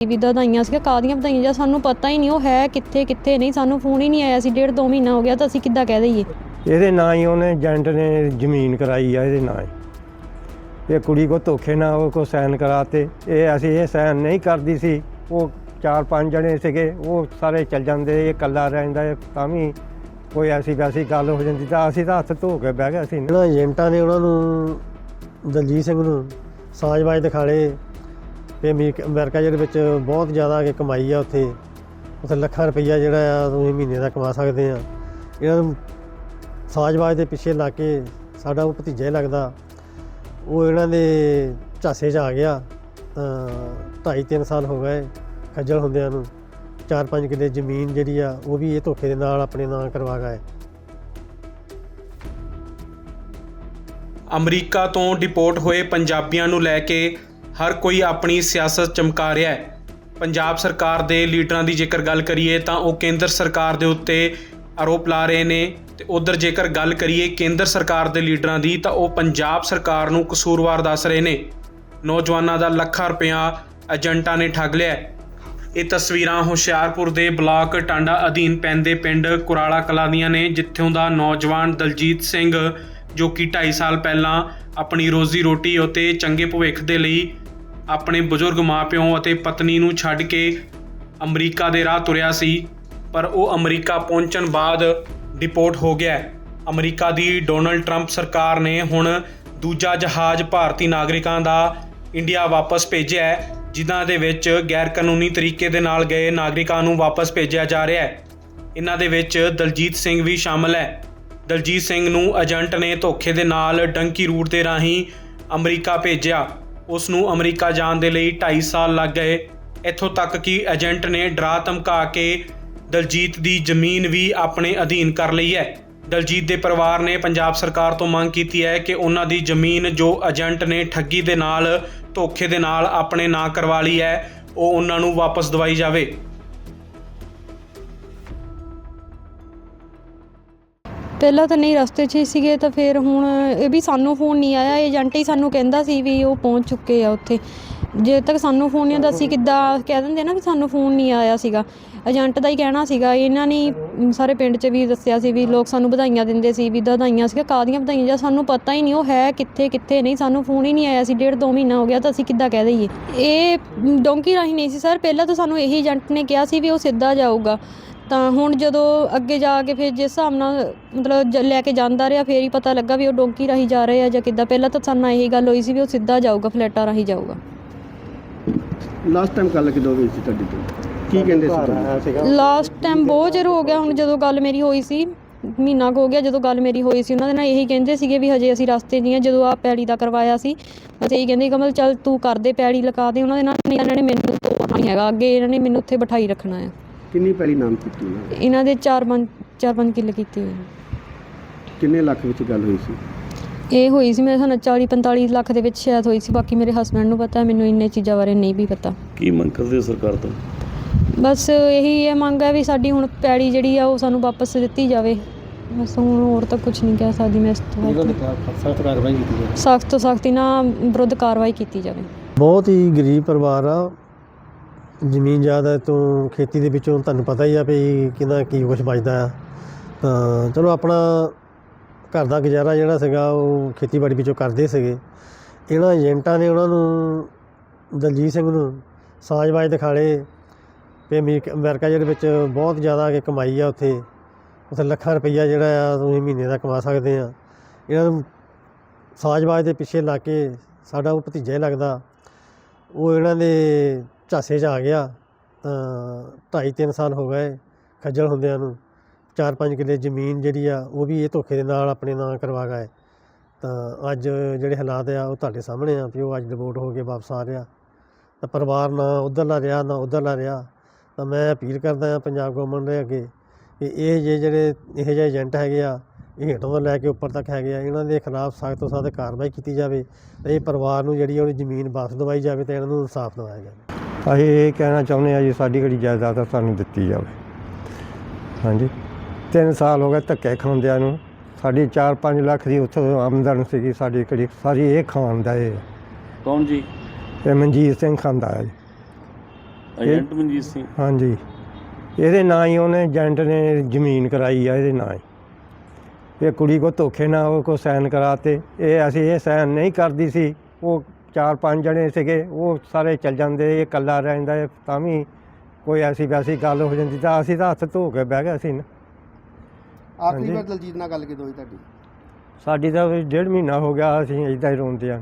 ਵੀ ਵਧਾਈਆਂ ਸੀਗਾ ਕਾਦੀਆਂ ਵਧਾਈਆਂ? ਜਾਂ ਸਾਨੂੰ ਪਤਾ ਹੀ ਨਹੀਂ ਉਹ ਹੈ ਕਿੱਥੇ ਕਿੱਥੇ ਨਹੀਂ ਸਾਨੂੰ ਫੋਨ ਹੀ ਨਹੀਂ ਆਇਆ ਸੀ ਡੇਢ ਦੋ ਮਹੀਨਾ ਹੋ ਗਿਆ ਤਾਂ ਅਸੀਂ ਕਿੱਦਾਂ ਕਹਿ ਦਈਏ? ਇਹਦੇ ਨਾਂ ਹੀ ਉਹਨੇ ਏਜੰਟ ਨੇ ਜ਼ਮੀਨ ਕਰਾਈ ਆ ਇਹਦੇ ਨਾਂ ਹੀ। ਇਹ ਕੁੜੀ ਕੋ ਧੋਖੇ ਨਾਲ ਉਹ ਕੋ ਸਾਈਨ ਕਰਾਤੇ ਇਹ ਅਸੀਂ ਇਹ ਸਾਈਨ ਨਹੀਂ ਕਰਦੀ ਸੀ ਉਹ ਚਾਰ ਪੰਜ ਜਣੇ ਸੀਗੇ ਉਹ ਸਾਰੇ ਚੱਲ ਜਾਂਦੇ ਇਹ ਇਕੱਲਾ ਰਹਿੰਦਾ ਤਾਂ ਵੀ ਕੋਈ ਐਸੀ ਵੈਸੀ ਗੱਲ ਹੋ ਜਾਂਦੀ ਤਾਂ ਅਸੀਂ ਤਾਂ ਹੱਥ ਧੋ ਕੇ ਬਹਿ ਗਏ ਸੀ ਇਹਨਾਂ ਏਜੰਟਾਂ ਨੇ ਉਹਨਾਂ ਨੂੰ ਦਲਜੀਤ ਸਿੰਘ ਨੂੰ ਸਾਜ਼ਬਾਜ਼ ਦਿਖਾਲੇ ਤੇ ਅਮਰੀਕ- ਅਮਰੀਕਾ ਜਿਹੜੇ ਵਿੱਚ ਬਹੁਤ ਜ਼ਿਆਦਾ ਕਿ ਕਮਾਈ ਆ ਉੱਥੇ। ਉੱਥੇ ਲੱਖਾਂ ਰੁਪਈਆ ਜਿਹੜਾ ਆ ਤੁਸੀਂ ਮਹੀਨੇ ਦਾ ਕਮਾ ਸਕਦੇ ਆ। ਇਹਨਾਂ ਨੂੰ ਸਾਜ਼ਬਾਜ਼ ਦੇ ਪਿੱਛੇ ਲਾ ਕੇ ਸਾਡਾ ਉਹ ਭਤੀਜਾ ਹੀ ਲੱਗਦਾ। ਉਹ ਇਹਨਾਂ ਦੇ ਝਾਸੇ 'ਚ ਆ ਗਿਆ। ਤਾਂ ਢਾਈ ਤਿੰਨ ਸਾਲ ਹੋ ਗਏ ਖੱਜਲ ਹੁੰਦਿਆਂ ਨੂੰ। ਚਾਰ ਪੰਜ ਕਿੱਲੇ ਜ਼ਮੀਨ ਜਿਹੜੀ ਆ, ਉਹ ਵੀ ਇਹ ਧੋਖੇ ਦੇ ਨਾਲ ਆਪਣੇ ਨਾਂ ਕਰਵਾ ਗਏ। ਅਮਰੀਕਾ ਤੋਂ ਡਿਪੋਰਟ ਹੋਏ ਪੰਜਾਬੀਆਂ ਨੂੰ ਲੈ ਕੇ ਹਰ ਕੋਈ ਆਪਣੀ ਸਿਆਸਤ ਚਮਕਾ ਰਿਹਾ ਹੈ। ਪੰਜਾਬ ਸਰਕਾਰ ਦੇ ਲੀਡਰਾਂ ਦੀ ਜੇਕਰ ਗੱਲ ਕਰੀਏ ਤਾਂ ਉਹ ਕੇਂਦਰ ਸਰਕਾਰ ਦੇ ਉੱਤੇ ਆਰੋਪ ਲਾ ਰਹੇ ਨੇ ਤੇ ਉਧਰ ਜੇਕਰ ਗੱਲ ਕਰੀਏ ਕੇਂਦਰ ਸਰਕਾਰ ਦੇ ਲੀਡਰਾਂ ਦੀ ਤਾਂ ਉਹ ਪੰਜਾਬ ਸਰਕਾਰ ਨੂੰ ਕਸੂਰਵਾਰ ਦੱਸ ਰਹੇ ਨੇ। ਨੌਜਵਾਨਾਂ ਦਾ ਲੱਖਾਂ ਰੁਪਇਆ ਏਜੰਟਾਂ ਨੇ ਠੱਗ ਲਿਆ ਇਹ ਤਸਵੀਰਾਂ ਹੁਸ਼ਿਆਰਪੁਰ ਦੇ ਬਲਾਕ ਟਾਂਡਾ ਅਧੀਨ ਪੈਂਦੇ ਪਿੰਡ ਕੁਰਾਲਾ ਕਲਾਂ ਦੀਆਂ ਨੇ, ਜਿੱਥੋਂ ਦਾ ਨੌਜਵਾਨ ਦਲਜੀਤ ਸਿੰਘ, ਜੋ ਕਿ 2.5 ਸਾਲ ਪਹਿਲਾਂ ਆਪਣੀ ਰੋਜ਼ੀ ਰੋਟੀ ਅਤੇ ਚੰਗੇ ਭਵਿੱਖ ਦੇ ਲਈ ਆਪਣੇ ਬਜ਼ੁਰਗ ਮਾਪਿਓ ਅਤੇ ਪਤਨੀ ਨੂੰ ਛੱਡ ਕੇ ਅਮਰੀਕਾ ਦੇ ਰਾਹ ਤੁਰਿਆ ਸੀ, ਪਰ ਉਹ ਅਮਰੀਕਾ ਪਹੁੰਚਣ ਬਾਅਦ ਡਿਪੋਰਟ ਹੋ ਗਿਆ। ਅਮਰੀਕਾ ਦੀ ਡੋਨਲਡ ਟਰੰਪ ਸਰਕਾਰ ਨੇ ਹੁਣ ਦੂਜਾ ਜਹਾਜ਼ ਭਾਰਤੀ ਨਾਗਰਿਕਾਂ ਦਾ ਇੰਡੀਆ ਵਾਪਸ ਭੇਜਿਆ ਹੈ, ਜਿਨ੍ਹਾਂ ਦੇ ਵਿੱਚ ਗੈਰ ਕਾਨੂੰਨੀ ਤਰੀਕੇ ਦੇ ਨਾਲ ਗਏ ਨਾਗਰਿਕਾਂ ਨੂੰ ਵਾਪਸ ਭੇਜਿਆ ਜਾ ਰਿਹਾ ਹੈ। ਇਹਨਾਂ ਦੇ ਵਿੱਚ ਦਲਜੀਤ ਸਿੰਘ ਵੀ ਸ਼ਾਮਲ ਹੈ। ਦਲਜੀਤ ਸਿੰਘ ਨੂੰ ਏਜੰਟ ਨੇ ਧੋਖੇ ਦੇ ਨਾਲ ਡੰਕੀ ਰੂਟ ਦੇ ਰਾਹੀਂ ਅਮਰੀਕਾ ਭੇਜਿਆ। ਉਸ ਨੂੰ ਅਮਰੀਕਾ ਜਾਣ ਦੇ ਲਈ 2.5 ਸਾਲ ਲੱਗ ਗਏ। ਇੱਥੋਂ ਤੱਕ ਕਿ ਏਜੰਟ ਨੇ ਡਰਾ ਧਮਕਾ ਕੇ ਦਲਜੀਤ ਦੀ ਜ਼ਮੀਨ ਵੀ ਆਪਣੇ ਅਧੀਨ ਕਰ ਲਈ ਹੈ। ਦਲਜੀਤ ਦੇ ਪਰਿਵਾਰ ਨੇ ਪੰਜਾਬ ਸਰਕਾਰ ਤੋਂ ਮੰਗ ਕੀਤੀ ਹੈ ਕਿ ਉਹਨਾਂ ਦੀ ਜ਼ਮੀਨ ਜੋ ਏਜੰਟ ਨੇ ਠੱਗੀ ਦੇ ਨਾਲ, ਧੋਖੇ ਦੇ ਨਾਲ ਆਪਣੇ ਨਾਂ ਕਰਵਾ ਲਈ ਹੈ, ਉਹ ਉਹਨਾਂ ਨੂੰ ਵਾਪਸ ਦਵਾਈ ਜਾਵੇ। ਪਹਿਲਾਂ ਤਾਂ ਨਹੀਂ ਰਸਤੇ 'ਚ ਹੀ ਸੀਗੇ ਤਾਂ ਫਿਰ ਹੁਣ ਇਹ ਵੀ ਸਾਨੂੰ ਫੋਨ ਨਹੀਂ ਆਇਆ, ਏਜੰਟ ਹੀ ਸਾਨੂੰ ਕਹਿੰਦਾ ਸੀ ਵੀ ਉਹ ਪਹੁੰਚ ਚੁੱਕੇ ਆ ਉੱਥੇ। ਜੇ ਤੱਕ ਸਾਨੂੰ ਫੋਨ ਨਹੀਂ ਆਉਂਦਾ ਸੀ ਕਿੱਦਾਂ ਕਹਿ ਦਿੰਦੇ ਨਾ ਵੀ ਸਾਨੂੰ ਫੋਨ ਨਹੀਂ ਆਇਆ ਸੀਗਾ। ਏਜੰਟ ਦਾ ਹੀ ਕਹਿਣਾ ਸੀਗਾ, ਇਹਨਾਂ ਨੇ ਸਾਰੇ ਪਿੰਡ 'ਚ ਵੀ ਦੱਸਿਆ ਸੀ ਵੀ ਲੋਕ ਸਾਨੂੰ ਵਧਾਈਆਂ ਦਿੰਦੇ ਸੀ, ਵੀ ਵਧਾਈਆਂ ਸੀਗਾ ਕਾਦੀਆਂ ਵਧਾਈਆਂ ਜਾਂ ਸਾਨੂੰ ਪਤਾ ਹੀ ਨਹੀਂ, ਉਹ ਹੈ ਕਿੱਥੇ ਕਿੱਥੇ ਨਹੀਂ, ਸਾਨੂੰ ਫੋਨ ਹੀ ਨਹੀਂ ਆਇਆ ਸੀ, ਡੇਢ ਦੋ ਮਹੀਨਾ ਹੋ ਗਿਆ ਤਾਂ ਅਸੀਂ ਕਿੱਦਾਂ ਕਹਿ ਦਈਏ। ਇਹ ਡੋਂਕੀ ਰਾਹੀਂ ਨਹੀਂ ਸੀ, ਸਰ, ਪਹਿਲਾਂ ਤਾਂ ਸਾਨੂੰ ਇਹੀ ਏਜੰਟ ਨੇ ਕਿਹਾ ਸੀ ਵੀ ਉਹ ਸਿੱਧਾ ਜਾਊਗਾ। ਤਾਂ ਹੁਣ ਜਦੋਂ ਅੱਗੇ ਜਾ ਕੇ ਫਿਰ ਜਿਸ ਹਿਸਾਬ ਨਾਲ ਮਤਲਬ ਜ- ਲੈ ਕੇ ਜਾਂਦਾ ਰਿਹਾ ਫੇਰ ਹੀ ਪਤਾ ਲੱਗਾ ਵੀ ਉਹ ਡੋਂਕੀ ਰਾਹੀਂ ਜਾ ਰਹੇ ਆ ਜਾਂ ਕਿੱਦਾਂ। ਪਹਿਲਾਂ ਤਾਂ ਸਾਨੂੰ ਇਹੀ ਗੱਲ ਹੋਈ ਸੀ ਵੀ ਉਹ ਸਿੱਧਾ ਜਾਊਗਾ ਫਲੈਟਾਂ ਰਾਹੀਂ ਜਾਊਗਾ। ਲਾਸਟ ਟਾਈਮ ਗੱਲ ਕਿਦੋਂ ਹੋਈ ਸੀ ਤੁਹਾਡੀ ਤੋਂ? ਕੀ ਕਹਿੰਦੇ ਸੀ ਤੁਹਾਨੂੰ? ਲਾਸਟ ਟਾਈਮ ਬਹੁਤ ਚਿਰ ਹੋ ਗਿਆ ਹੁਣ ਜਦੋਂ ਗੱਲ ਮੇਰੀ ਹੋਈ ਸੀ ਮਹੀਨਾ ਕੁ ਹੋ ਗਿਆ ਜਦੋਂ ਗੱਲ ਮੇਰੀ ਹੋਈ ਸੀ ਉਹਨਾਂ ਦੇ ਨਾਲ ਇਹੀ ਕਹਿੰਦੇ ਸੀਗੇ ਵੀ ਹਜੇ ਅਸੀਂ ਰਸਤੇ ਨਹੀਂ ਆ ਜਦੋਂ ਆ ਪੈੜੀ ਦਾ ਕਰਵਾਇਆ ਸੀ ਅਸੀਂ ਇਹੀ ਕਹਿੰਦੇ ਕਮਲ ਚੱਲ ਤੂੰ ਕਰ ਦੇ ਪੈੜੀ ਲਗਾ ਦੇ ਉਹਨਾਂ ਦੇ ਨਾਲ ਨਹੀਂ ਇਹਨਾਂ ਨੇ ਮੈਨੂੰ ਤੋੜਨਾ ਨਹੀਂ ਹੈਗਾ ਅੱਗੇ ਇਹਨਾਂ ਨੇ ਮੈਨੂੰ ਉੱਥੇ ਬਿਠਾਈ ਰੱਖਣਾ ਹੈ ਕਿੰਨੀ ਪਹਿਲੀ ਨਾਮ ਕੀਤੀ ਉਹਨਾਂ ਨੇ? ਇਹਨਾਂ ਦੇ 4-5 4-5 ਕਿੱਲੇ ਕੀਤੇ ਹੋਏ। ਨੇ ਕਿੰਨੇ ਲੱਖ ਵਿੱਚ ਗੱਲ ਹੋਈ ਸੀ? ਇਹ ਹੋਈ ਸੀ ਮੇਰੇ ਸਾਨੂੰ 40 45 ਲੱਖ ਦੇ ਵਿੱਚ ਸ਼ਾਇਦ ਹੋਈ ਸੀ ਬਾਕੀ ਮੇਰੇ ਹਸਬੰਡ ਨੂੰ ਪਤਾ ਮੈਨੂੰ ਇੰਨੇ ਚੀਜ਼ਾਂ ਬਾਰੇ ਨਹੀਂ ਵੀ ਪਤਾ। ਕੀ ਮੰਗ ਕਰਦੇ ਹੋ ਸਰਕਾਰ ਤੋਂ? ਬਸ ਇਹੀ ਇਹ ਮੰਗ ਹੈ ਵੀ ਸਾਡੀ ਹੁਣ ਪੈੜੀ ਜਿਹੜੀ ਆ ਉਹ ਸਾਨੂੰ ਵਾਪਸ ਦਿੱਤੀ ਜਾਵੇ। ਬਸ ਹੁਣ ਹੋਰ ਤਾਂ ਕੁਝ ਨਹੀਂ ਕਹਿ ਸਕਦੀ ਮੈਂ ਇਸ ਤੋਂ ਸਖਤ ਕਾਰਵਾਈ ਕੀਤੀ ਜਾਵੇ। ਸਖਤ ਤੋਂ ਸਖਤੀ ਨਾਲ ਵਿਰੁੱਧ ਕਾਰਵਾਈ ਕੀਤੀ ਜਾਵੇ। ਬਹੁਤ ਹੀ ਗਰੀਬ ਪਰਿਵਾਰ ਆ ਜ਼ਮੀਨ ਜ਼ਿਆਦਾ ਤੋਂ ਖੇਤੀ ਦੇ ਵਿੱਚੋਂ ਤੁਹਾਨੂੰ ਪਤਾ ਹੀ ਆ ਵੀ ਕਿੰਨਾ ਕੀ ਕੁਝ ਬਚਦਾ ਆ। ਤਾਂ ਚਲੋ ਆਪਣਾ ਘਰ ਦਾ ਗੁਜ਼ਾਰਾ ਜਿਹੜਾ ਸੀਗਾ, ਉਹ ਖੇਤੀਬਾੜੀ ਵਿੱਚੋਂ ਕਰਦੇ ਸੀਗੇ। ਇਹਨਾਂ ਏਜੰਟਾਂ ਨੇ ਉਹਨਾਂ ਨੂੰ, ਦਲਜੀਤ ਸਿੰਘ ਨੂੰ ਸਾਜ਼ਬਾਜ਼ ਦਿਖਾਲੇ ਵੀ ਅਮਰੀਕ- ਅਮਰੀਕਾ ਜਿਹੜੇ ਵਿੱਚ ਬਹੁਤ ਜ਼ਿਆਦਾ ਕਿ ਕਮਾਈ ਆ ਉੱਥੇ। ਉੱਥੇ ਲੱਖਾਂ ਰੁਪਈਆ ਜਿਹੜਾ ਆ, ਤੁਸੀਂ ਮਹੀਨੇ ਦਾ ਕਮਾ ਸਕਦੇ ਆ। ਇਹਨਾਂ ਨੂੰ ਸਾਜ਼ਬਾਜ਼ ਦੇ ਪਿੱਛੇ ਲਾ ਕੇ ਸਾਡਾ ਉਹ ਭਤੀਜਾ ਹੀ ਲੱਗਦਾ। ਉਹ ਇਹਨਾਂ ਦੇ ਝਾਸੇ 'ਚ ਆ ਗਿਆ, ਤਾਂ ਢਾਈ ਤਿੰਨ ਸਾਲ ਹੋ ਗਏ ਖੱਜਲ ਹੁੰਦਿਆਂ ਨੂੰ। ਚਾਰ ਪੰਜ ਕਿੱਲੇ ਜ਼ਮੀਨ ਜਿਹੜੀ ਆ, ਉਹ ਵੀ ਇਹ ਧੋਖੇ ਦੇ ਨਾਲ ਆਪਣੇ ਨਾਂ ਕਰਵਾ ਗਏ। ਤਾਂ ਅੱਜ ਜਿਹੜੇ ਹਾਲਾਤ ਆ, ਉਹ ਤੁਹਾਡੇ ਸਾਹਮਣੇ ਆ, ਵੀ ਉਹ ਅੱਜ ਡਿਵੋਰਟ ਹੋ ਕੇ ਵਾਪਸ ਆ ਰਿਹਾ। ਤਾਂ ਪਰਿਵਾਰ ਨਾ ਉੱਧਰਲਾ ਰਿਹਾ, ਨਾ ਉੱਧਰਲਾ ਰਿਹਾ। ਤਾਂ ਮੈਂ ਅਪੀਲ ਕਰਦਾ ਆ ਪੰਜਾਬ ਗੌਰਮੈਂਟ ਦੇ ਅੱਗੇ ਕਿ ਇਹ ਜੇ ਜਿਹੜੇ ਇਹੋ ਜਿਹੇ ਏਜੰਟ ਹੈਗੇ ਆ, ਇਹ ਹੇਠੋਂ ਤੋਂ ਲੈ ਕੇ ਉੱਪਰ ਤੱਕ ਹੈਗੇ ਆ, ਇਹਨਾਂ ਦੇ ਖਿਲਾਫ ਸਖਤ ਤੋਂ ਸਖਤ ਕਾਰਵਾਈ ਕੀਤੀ ਜਾਵੇ ਤੇ ਇਹ ਪਰਿਵਾਰ ਨੂੰ ਜਿਹੜੀ ਆ, ਉਹਦੀ ਜ਼ਮੀਨ ਵਾਪਸ ਦਵਾਈ ਜਾਵੇ ਤੇ ਇਹਨਾਂ ਨੂੰ ਇਨਸਾਫ ਦਿਵਾਇਆ ਜਾਵੇ। ਅਸੀਂ ਇਹ ਕਹਿਣਾ ਚਾਹੁੰਦੇ ਆ ਜੀ ਸਾਡੀ ਜਿਹੜੀ ਜਾਇਦਾਦ ਆ ਸਾਨੂੰ ਦਿੱਤੀ ਜਾਵੇ। ਹਾਂਜੀ। ਤਿੰਨ ਸਾਲ ਹੋ ਗਏ ਧੱਕੇ ਖਾਂਦਿਆਂ ਨੂੰ। ਸਾਡੀ 4-5 ਲੱਖ ਦੀ ਉੱਥੋਂ ਆਮਦਨ ਸੀਗੀ ਸਾਡੀ ਕਿਹੜੀ ਸਾਰੀ ਇਹ ਖਾਂਦਾ ਇਹ। ਕੌਣ ਜੀ? ਤੇ ਮਨਜੀਤ ਸਿੰਘ ਖਾਂਦਾ ਹੈ ਜੀ। ਏਜੰਟ ਮਨਜੀਤ ਸਿੰਘ? ਹਾਂਜੀ। ਇਹਦੇ ਨਾਂ ਹੀ ਉਹਨੇ ਏਜੰਟ ਨੇ ਜ਼ਮੀਨ ਕਰਾਈ ਆ ਇਹਦੇ ਨਾਂ ਹੀ। ਇਹ ਕੁੜੀ ਕੋ ਧੋਖੇ ਨਾਲ ਉਹ ਕੋ ਸਾਈਨ ਕਰਾਤੇ। ਇਹ ਅਸੀਂ ਇਹ ਸਾਈਨ ਨਹੀਂ ਕਰਦੀ ਸੀ ਉਹ ਚਾਰ ਪੰਜ ਜਣੇ ਸੀਗੇ ਉਹ ਸਾਰੇ ਚੱਲ ਜਾਂਦੇ ਇਹ ਇਕੱਲਾ ਰਹਿੰਦਾ ਇਹ ਤਾਂ ਵੀ ਕੋਈ ਐਸੀ ਵੈਸੀ ਗੱਲ ਹੋ ਜਾਂਦੀ ਤਾਂ ਅਸੀਂ ਤਾਂ ਹੱਥ ਧੋ ਕੇ ਬਹਿ ਗਏ ਸੀ ਨਾ। ਆਖਰੀ ਹਾਂਜੀ। ਵਾਰ ਦਲਜੀਤ ਨਾਲ ਗੱਲ ਕਿਦੋਂ ਹੋਈ ਤੁਹਾਡੀ? ਸਾਡੀ ਤਾਂ ਵੀ ਡੇਢ ਮਹੀਨਾ ਹੋ ਗਿਆ ਅਸੀਂ ਇਦਾਂ ਹੀ ਰੋਂਦੇ ਆ